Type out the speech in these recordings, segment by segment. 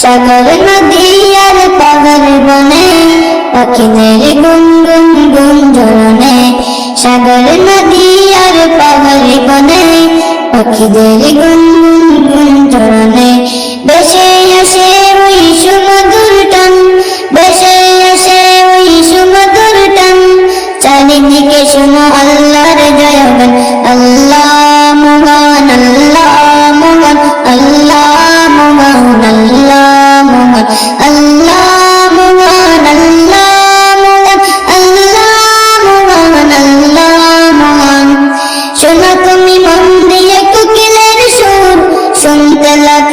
সাগর নদী আর পাগল বনে, পাখিদের গুন গুন গুন ঝরনে সাগর নদী আর পাগল বনে, পাখিদের গুন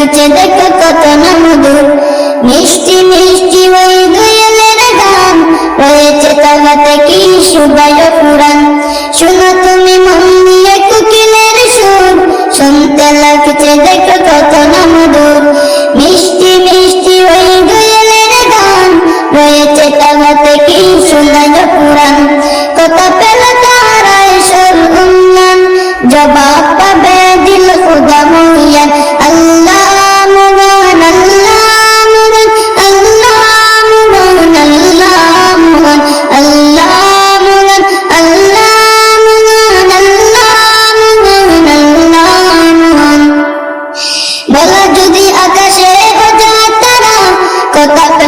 লাগছে দেখো কত না মধুর মিষ্টি মিষ্টি ওই দোয়েলের গান। রয়েছে তাহাতে কি সুবায় পুরাণ। শোনো তুমি মন দিয়ে কোকিলের সুর। শুনতে লাগছে দেখো কত না মধুর মিষ্টি মিষ্টি ওই দোয়েলের গান। রয়েছে তাহাতে কি সুবায় পুরাণ। কত পেল তারায় সর উন্নয়ন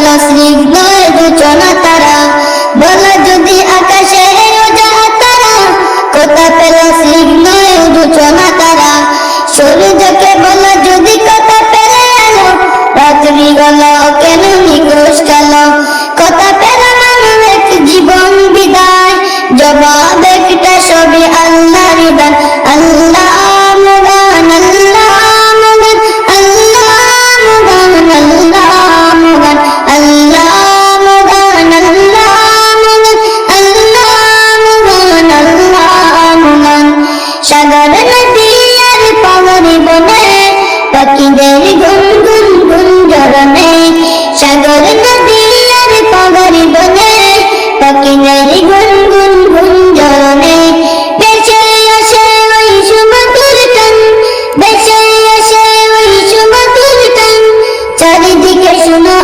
পেল স্নিগ্ধ রচনা তারা। বলা যদি আকাশে তারা, কথা পেল স্নিগ্ধ রচনা তারা? সূর্যকে বলা যদি কথা পেলে এলো রাত্রি গেল কেন নিকোষ গেল কথা পেল এক জীবন বিদায়? জবাব একটা সবই আল্লাহর দান সাগর নদী আর পাহাড়ি বনে পাখিদের গুন গুন গুন জরনে সাগর নদী আর পাহাড়ি বনে পাখিদের চারিদিকে শোনা